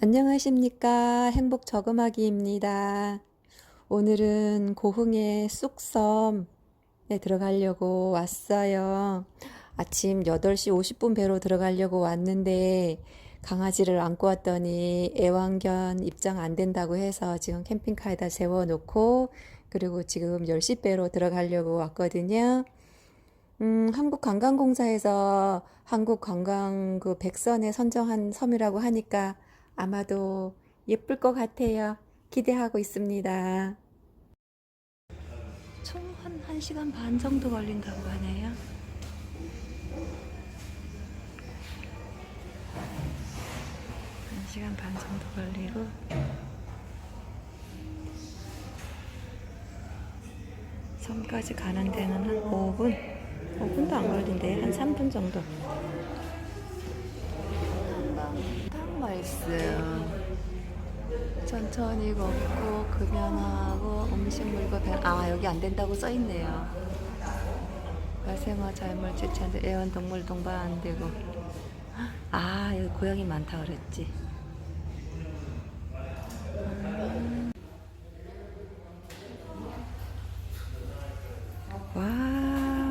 안녕하십니까. 행복 저금하기입니다. 오늘은 고흥의 쑥섬에 들어가려고 왔어요. 아침 8시 50분 배로 들어가려고 왔는데 강아지를 안고 왔더니 애완견 입장 안 된다고 해서 지금 캠핑카에다 세워놓고 그리고 지금 10시 배로 들어가려고 왔거든요. 음, 한국관광공사에서 한국관광 그 백선에 선정한 섬이라고 하니까 아마도 예쁠 것 같아요. 기대하고 있습니다. 총 한 1시간 반 정도 걸린다고 하네요. 한 시간 반 정도 걸리고 섬까지 가는 데는 한 5분? 5분도 안 걸린대. 한 3분 정도. 딱 맛 있어요. 천천히 걷고 급연하고 음식물과 배... 아 여기 안 된다고 써 있네요. 야생화 자연물 채취한데 애완동물 동반 안 되고. 아 여기 고양이 많다 그랬지. 음. 와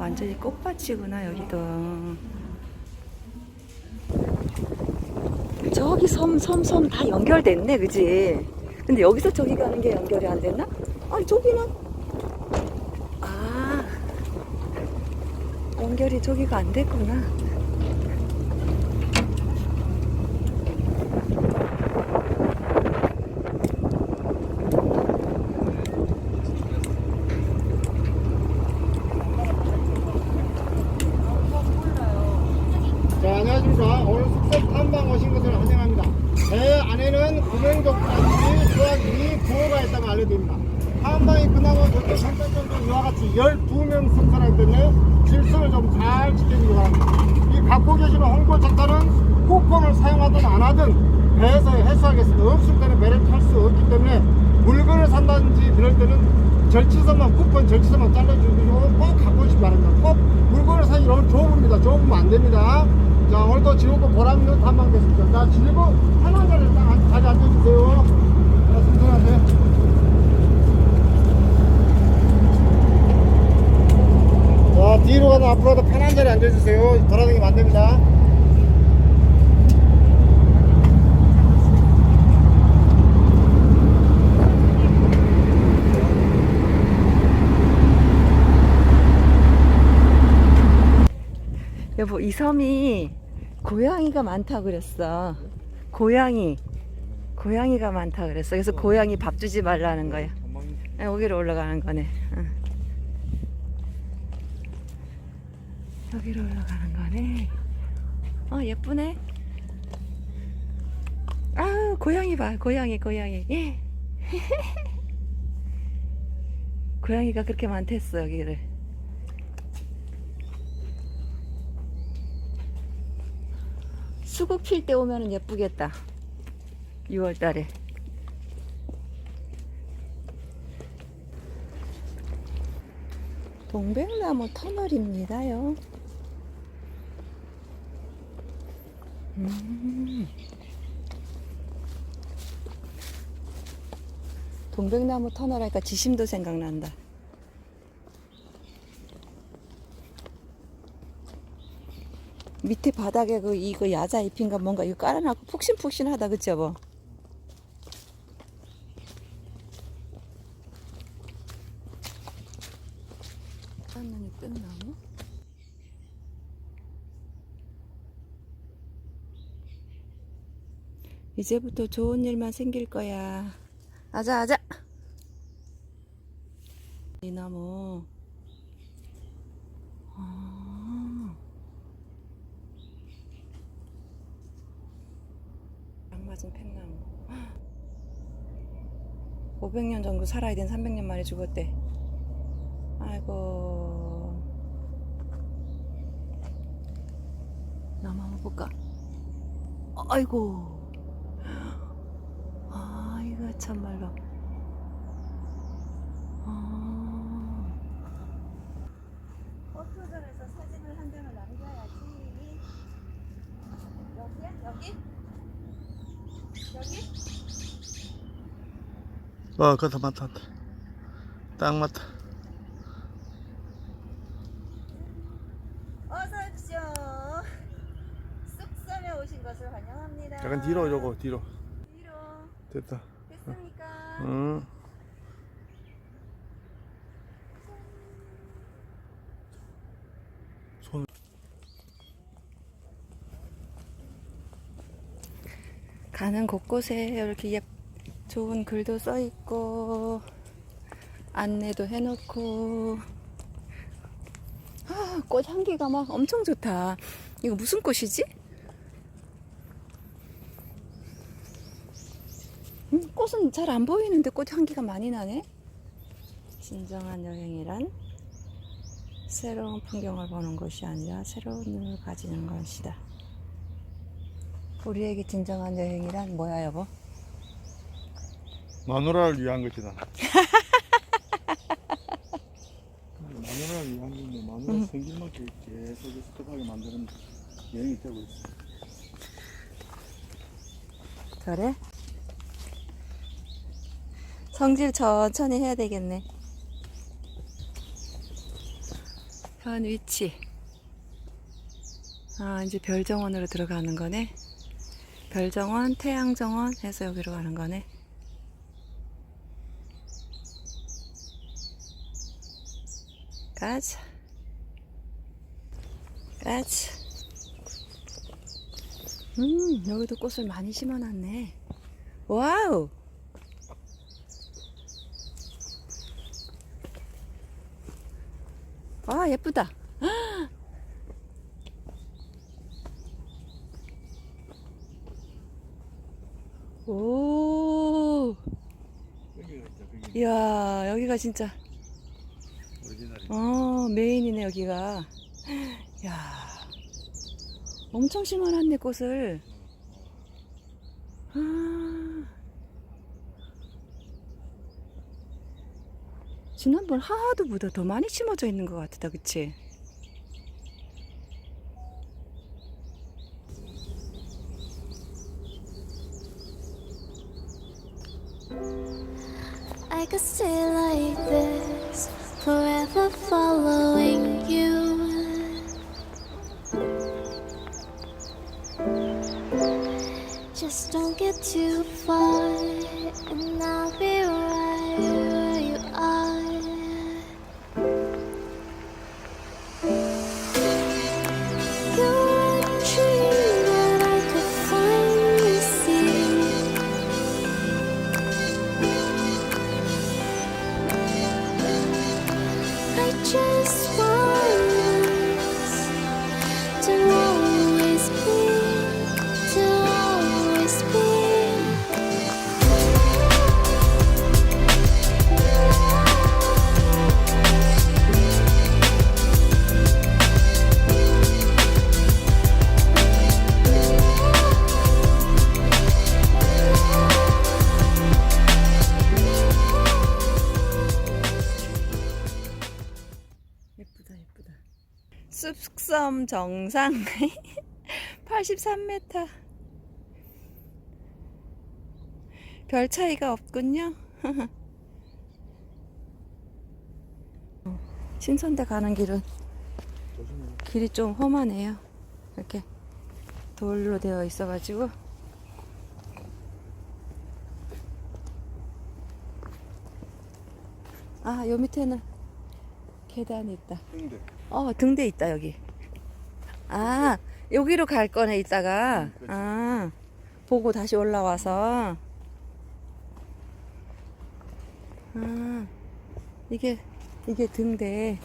완전히 꽃밭이구나 여기도. 저기 섬, 섬, 섬 다 연결됐네, 그지? 근데 여기서 저기 가는 게 연결이 안 됐나? 아니, 저기는. 아, 연결이 저기가 안 됐구나. 자, 안녕하십니까. 오늘 숙소 탐방 오신 것을 환영합니다. 배 안에는 구명조끼라든지 수화기니 부호가 있다고 알려드립니다. 탐방이 끝나고 저쪽 선착점도 이와 같이 12명 숙소라기 때문에 질서를 좀 잘 지켜주기 바랍니다. 이 갖고 계시는 홍보 책자는 쿠폰을 사용하든 안 하든 배에서 해수하겠습니다. 없을 때는 배를 탈 수 없기 때문에 물건을 산다든지 그럴 때는 절취선만 쿠폰 절취선만 잘라주시고 꼭 갖고 오시기 바랍니다. 꼭 물건을 사기 너무 좁습니다. 좁으면 안 됩니다. 자 오늘도 즐겁고 보람 있는 탐방 됐습니다. 자 편한 자리에 딱 앉- 자리 앉아주세요. 자 순순하세요. 자 뒤로 가든 앞으로 가든 편한 자리에 앉아주세요. 돌아다니면 안 됩니다. 여보, 이 섬이 고양이가 많다 그랬어. 고양이. 고양이가 많다 그랬어. 그래서 고양이 밥 주지 말라는 거야. 아, 여기로 올라가는 거네. 응. 여기로 올라가는 거네. 어, 예쁘네. 아, 고양이 봐. 고양이, 고양이. 예. 고양이가 그렇게 많댔어, 여기를. 수국 필 때 오면은 예쁘겠다. 6월 달에. 동백나무 터널입니다요. 음. 동백나무 터널 하니까 지심도 생각난다. 밑에 바닥에 그 이거 야자 잎인가 뭔가 이거 깔아놓고 푹신푹신하다 그치 여보? 깐난이 뜬나무? 이제부터 좋은 일만 생길 거야. 아자 아자. 이 나무. 아. 딱 맞은 팽나무. 500년 정도 살아야 된 300년 만에 죽었대. 아이고. 나무 한번 볼까? 아이고. 아, 참말로. 아. 포토존에서 사진을 한 장을 남겨야지. 여기야? 여기? 여기? 어, 그다 맞다. 맞다. 딱 맞다. 어서 오십시오. 쑥섬에 오신 것을 환영합니다. 약간 뒤로 이러고 뒤로. 뒤로 됐다. 가는 곳곳에 이렇게 예, 좋은 글도 써 있고 안내도 해놓고 아, 꽃 향기가 막 엄청 좋다. 이거 무슨 꽃이지? 꽃은 잘 안 보이는데 꽃 향기가 많이 나네. 진정한 여행이란 새로운 풍경을 보는 것이 아니라 새로운 눈을 가지는 것이다. 우리에게 진정한 여행이란 뭐야, 여보? 마누라를 위한 것이다. 마누라를 위한 건데 마누라 성질맞게 계속 스톱하게 만드는 여행이 되고 있어. 그래? 성질 천천히 해야 되겠네. 현 위치. 아, 이제 별정원으로 들어가는 거네. 별정원, 태양정원 해서 여기로 가는 거네. 가자. 가자. 음, 여기도 꽃을 많이 심어놨네. 와우! 아, 예쁘다. 오, 이야, 여기가 진짜. 어, 메인이네, 여기가. 야 엄청 심어놨네, 꽃을. 아. 지난번 하하도보다 더 많이 심어져 있는 것 같다, 그치? Just don't get too far, 숲섬 정상 83m 별 차이가 없군요. 신선대 가는 길은. 길이 좀 험하네요. 이렇게 돌로 되어 있어 가지고. 아요 밑에는 계단이 있다 어, 등대 있다, 여기. 아, 여기로 갈 거네, 이따가. 그치. 아, 보고 다시 올라와서. 아, 이게, 이게 등대.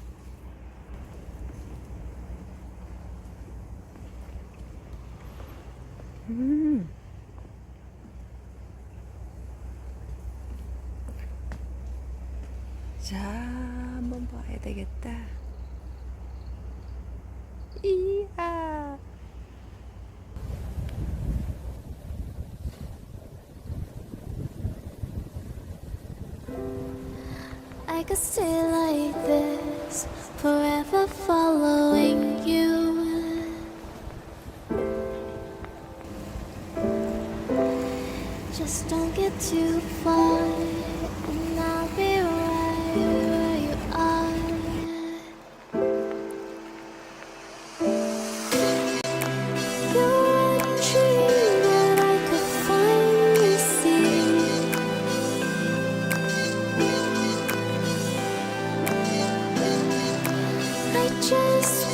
I could stay like this, forever following you. Just don't get too far, just